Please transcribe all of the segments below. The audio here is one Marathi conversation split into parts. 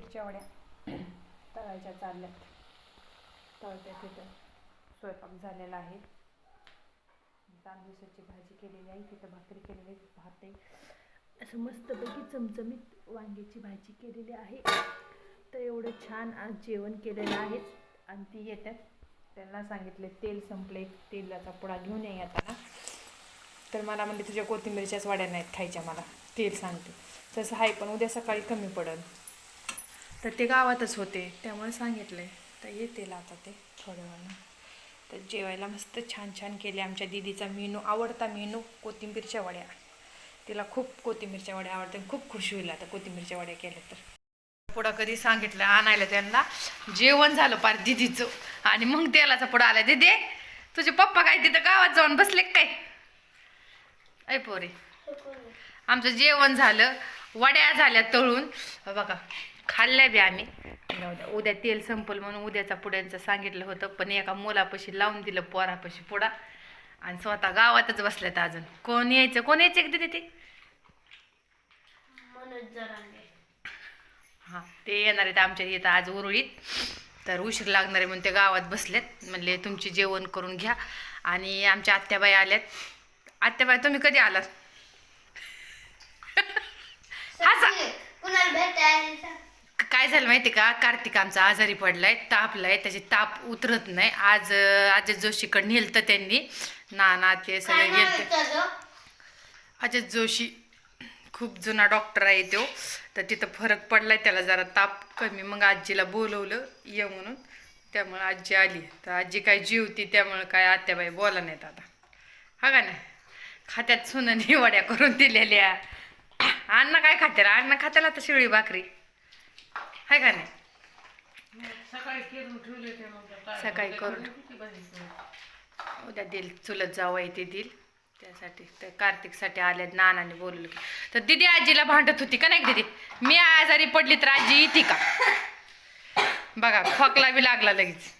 कोथिंबीरच्या वड्या तळायच्या चालल्यात. तळत्या तिथं. स्वयंपाक झालेला आहे. तांदूसाची भाजी केलेली आहे. तिथं भाकरी केलेली आहे. भात आहे. असं मस्तपैकी चमचमीत वांग्याची भाजी केलेली आहे. तर एवढं छान आज जेवण केलेलं आहे. आणि ती येतात त्यांना सांगितले तेल संपले तेलाचा पुडा घेऊन ये येताना तर मला म्हणते तुझ्या कोथिंबीरच्याच वड्या नाहीत खायच्या मला. तेल सांगते. तसं आहे पण उद्या सकाळी कमी पडेल. तर ते गावातच होते त्यामुळे सांगितले तर येतील आता ते थोड्या वेळानं. तर जेवायला मस्त छान छान केले आमच्या दिदीचा मेनू आवडता मेनू कोथिंबीरच्या वड्या. तिला खूप कोथिंबीरच्या वड्या आवडतात खूप खुश होईल आता कोथिंबीरच्या वड्या केल्या तर. पुढं कधी सांगितलं आणायला त्यांना. जेवण झालं पार दिदीचं. आणि मग तेलाचा पुढं आला दिदी तुझे पप्पा काय तिथं गावात जाऊन बसले काय? ऐ पोरे आमचं जेवण झालं. वड्या झाल्या तळून. बघा खाल्ल्या बी आम्ही. उद्या तेल संपल म्हणून उद्याचा पुड्यांचं सांगितलं होतं पण एका मुलापाशी लावून दिलं पोरापाशी पुडा. आणि स्वतः गावातच बसल्यात अजून. कोण यायचं? कोण यायचं एकदा तिथे? हां ते येणार आहेत आमच्या इथं आज उरुळीत. तर उशीर लागणार आहे म्हणून ते गावात बसलेत. म्हणले तुमचे जेवण करून घ्या. आणि आमच्या आत्याबाई आल्यात. आत्याबाई तुम्ही कधी आलात? हसा. झालं माहिती का? कार्तिक आमचा आजारी पडलाय तापलाय त्याची ताप उतरत नाही. आज अजय जोशीकडे नेलतं त्यांनी. नाना ते सगळे गेलते. अजय जोशी खूप जुना डॉक्टर आहे तो. तर तिथं फरक पडलाय त्याला जरा ताप कमी. मग आजीला बोलवलं ये म्हणून. त्यामुळे आजी आली. तर आजी काय जीवती त्यामुळे काय आत्याबाई बोला नाहीत आता. हा का नाही? खात्यात सुननी वड्या करून दिलेल्या. अण्णा काय खात्याला? अण्णा खात्याला आता शिळी भाकरी. हाय का नाही? सकाळी केरून? उद्या देईल चुलत जावं आहे ते देईल. त्यासाठी तर कार्तिकसाठी आल्यात नानाने बोललं की. तर दिदी आजीला भांडत होती का नाही दिदी? मी आजारी पडली तर आजी येते का? बघा खोकला बी लागला लगेच.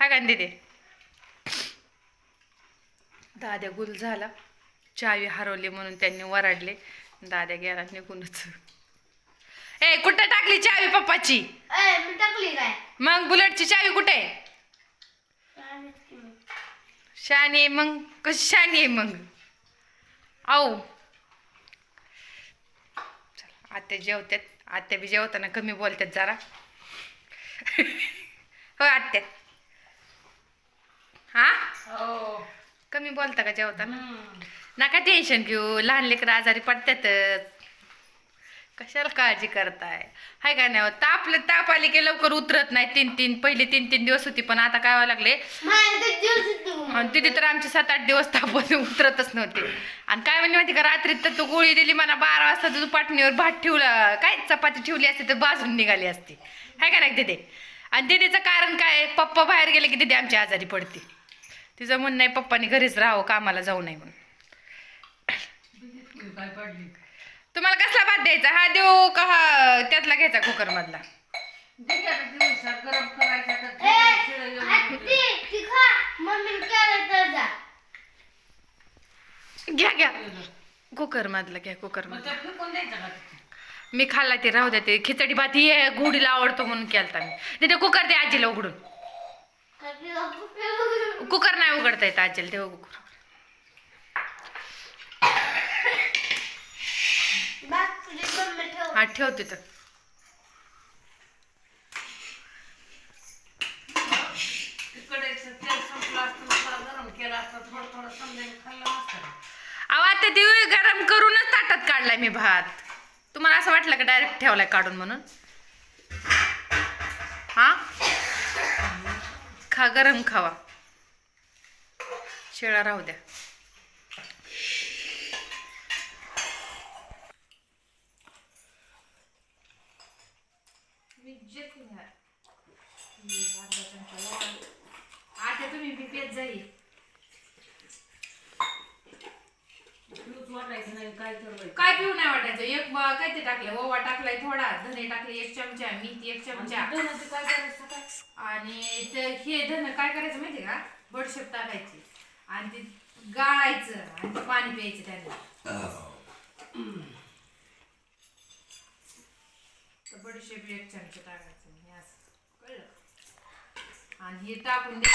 हा का दिदी? दाद्या गुल झाला. चावी हरवली म्हणून त्यांनी वराडले. दाद्या गेला निघूनच. ए कुठं टाकली चावी पप्पाची? मी टाकली काय? मग बुलेटची चावी कुठे? आहे शानी आहे मग. कशी शानी आहे मग? आऊ. चला, आत्या जेवत्यात. आत्या बी जेवताना कमी बोलतात जरा. हो आत्या. हा? हो. कमी बोलता का जेवताना. नका टेन्शन घेऊ. लहान लेकरं आजारी पडतातच कशाला काळजी करताय? हाय का नाही तापले ताप आले की लवकर उतरत नाही. तीन तीन पहिले तीन तीन दिवस होती पण आता काय व्हायला लागले? तिथे तर आमचे सात आठ दिवस ताप उतरतच नव्हते. आणि काय म्हणले माहिती का? रात्री तर तू गोळी दिली मला बारा वाजता तू पाटणीवर भात ठेवला. काय चपाती ठेवली असते तर बाजून निघाली असती. हाय का नाही तिथे आणि दिदीचं कारण काय आहे? पप्पा बाहेर गेले की दिदी आमची आजारी पडते. तिचं म्हणणं आहे पप्पानी घरीच राहावं कामाला जाऊ नये म्हणून. किती काय पडली? तुम्हाला कसला भात द्यायचा? हा देऊ का हा त्यातला घ्यायचा कुकर मधला घ्या घ्या. कुकर मधला घ्या कुकर मधला मी खाल्ला ते राहू द्या ते. खिचडी भात हे गुडीला आवडतो म्हणून केलता मी. तिथे कुकर दे आजीला उघडून. कुकर नाही उघडता येत आजीला देव कुकर बस तुझी मम्मी ठेव हा ठेव तिथं तिकडचं तेल संपलं असतं थोडं गरम केलं असतं थोडं थोडं समजायला खाल्लं असतं अहो आता ते गरम करूनच ताटात काढलाय मी भात. तुम्हाला असं वाटलं का डायरेक्ट ठेवलाय काढून म्हणून? हा? खा गरम खावा. शिळा राहू द्या. आता तुम्ही बी पेत जाईल पिऊच वाटायचं नाही काय काय पिऊ नाही वाटायचं? एक ब- काय ते टाकलं? ओवा टाकलाय थोडा धने टाकले एक चमचा मीठ एक चमचा. आणि ते काय करायचं काय आणि ते हे धन काय करायचं माहितीये का? बडशेप टाकायची. आणि ते गाळायचं आणि ते पाणी प्यायचं त्याला तर बडीशेप एक चमचा टाकायचं हे असं. कळलं? आणि हे टाकून दे.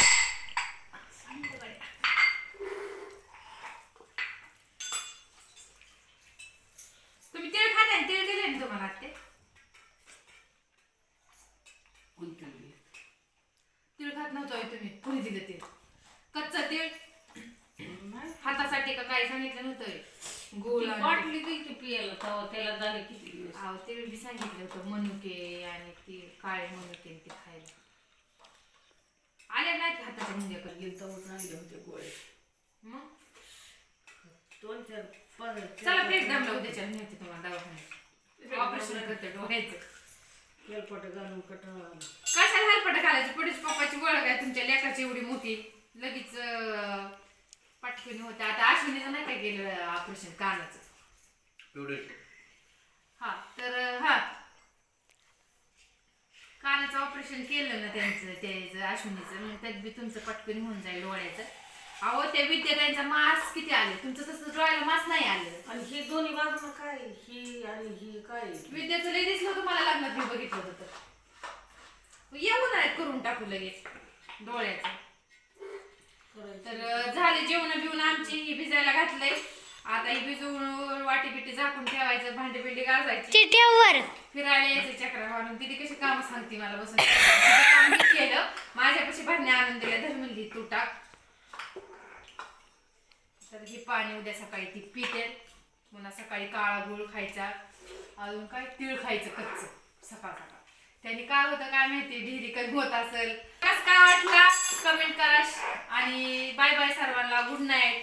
तुम्ही तीळ खाते ना तीळ दिले ना तुम्हाला ते तीळ खात नव्हतो तुम्ही. कोणी दिलं तीळ कच्चं तीळ हातासाठी का काय सांगितलं नव्हतं? गोल वाटली की पियाला तेव्हा त्याला झाले किती? अहो ते बी सांगितलं होतं मनुके आणि ते काळे मनुके आणि ते खायला. आले नाहीत का हाताच्या मुंग्याकडे गेल तेव्हा आणले होते गोळे. मग? दोन चार पाच चला पेट दमला उद्याच्या नेते तुम्हाला दवाखान्यात. ऑपरेशन करते डोळ्याचं. केलपट घालून कटाळा. कशाला हलपट घालायची? पुढेच पप्पाची ओळख आहे तुमच्या लेखाची एवढी मोठी. लगेच अं, पाठवणी होते. आता अश्विनीचं नाही का गेलं ऑपरेशन कानाचं? हा तर हा. कानाचं ऑपरेशन केलं ना त्यांचं त्याचं अश्विनीचं मग त्यात बी तुमचं पटकन होऊन जाईल डोळ्याचं. अहो ते विद्या त्यांचा मास किती आले? तुमचं तसं डोळ्याला मास नाही आलं. आणि ही दोन्ही बाजूला काय? ही आणि ही काय? विद्याचं लय दिसलं तुम्हाला लग्नात मी बघितलं होतं तर. मग येऊन आहेत करून टाकू लगेच डोळ्याचं. तर झाले जेवण बिवून आमची ही भिजायला घातलंय. आता ही भिजवून वाटी बिटी झाकून ठेवायचं भांडी बिंडी गाजायची चिठ्ठ्यावर फिरायला यायचं चक्र मारून. तिथे कशी कामं सांगते मला बसून. तिचं काम मी केलं. माझ्यापाशी भांडणे आणून दिले. धर म्हणली तू टाक. तर हे पाणी उद्या सकाळी ती पिते पुन्हा सकाळी काळा गुळ खायचा. अजून काय? तीळ खायचं कच्च. सकाळ सकाळ. त्याने काय होतं काय माहिती? ढिरी काही होत असेल. कस काय वाटला? कमेंट करा आणि बाय बाय सर्वांना. Good night.